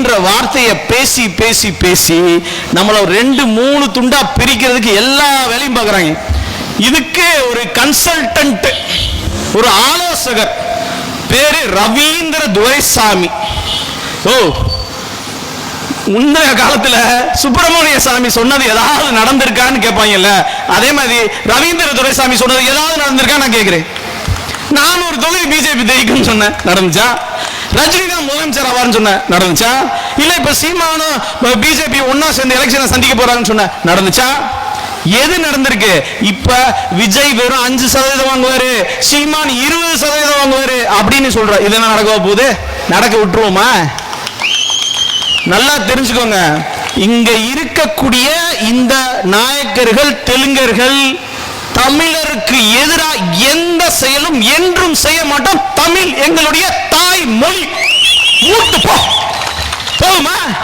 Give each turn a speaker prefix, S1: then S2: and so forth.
S1: என்ற வார்த்தையை பேசி பேசி பேசி நம்மள ரெண்டு மூணு துண்டா பிரிக்கிறதுக்கு எல்லா வேலையும் பார்க்குறாங்க. இதுக்கு ஒரு கன்சல்டன்ட் ஒரு ஆலோசகர் பேரு ரவீந்திர துரைசாமி. ஓ முந்தைய காலத்துல சுப்பிரமணிய சாமி சொன்னது ஏதாவது நடந்திருக்கான்னு கேட்பாங்கல்ல அதே மாதிரி ரவீந்திர துரைசாமி சொன்னது ஏதாவது நடந்திருக்கா நான் கேட்கிறேன் நான் ஒரு தொகுதி பிஜேபி ஜெயிக்கும்னு சொன்னேன். நடந்துச்சா? ரஜினிகாந்த் முதலமைச்சர் ஆவார்னு சொன்ன நடந்துச்சா? இல்ல இப்ப சீமானும் பிஜேபி ஒன்னா சேர்ந்து எலெக்ஷனை சந்திக்க போறாங்கன்னு சொன்ன நடந்துச்சா? எது நடந்திருக்கு? இப்ப விஜய் வெறும் அஞ்சு சதவீதம் வாங்குவாரு சீமான் இருபது சதவீதம் வாங்குவாரு அப்படின்னு சொல்ற இதெல்லாம் நடக்க போகுது? நடக்க விட்டுருவோமா? நல்லா தெரிஞ்சுக்கோங்க. இங்க இருக்கக்கூடிய இந்த நாயக்கர்கள் தெலுங்கர்கள் தமிழருக்கு எதிராக எந்த செயலும் என்றும் செய்ய மாட்டோம். தமிழ் எங்களுடைய தாய் மொழி. Papa.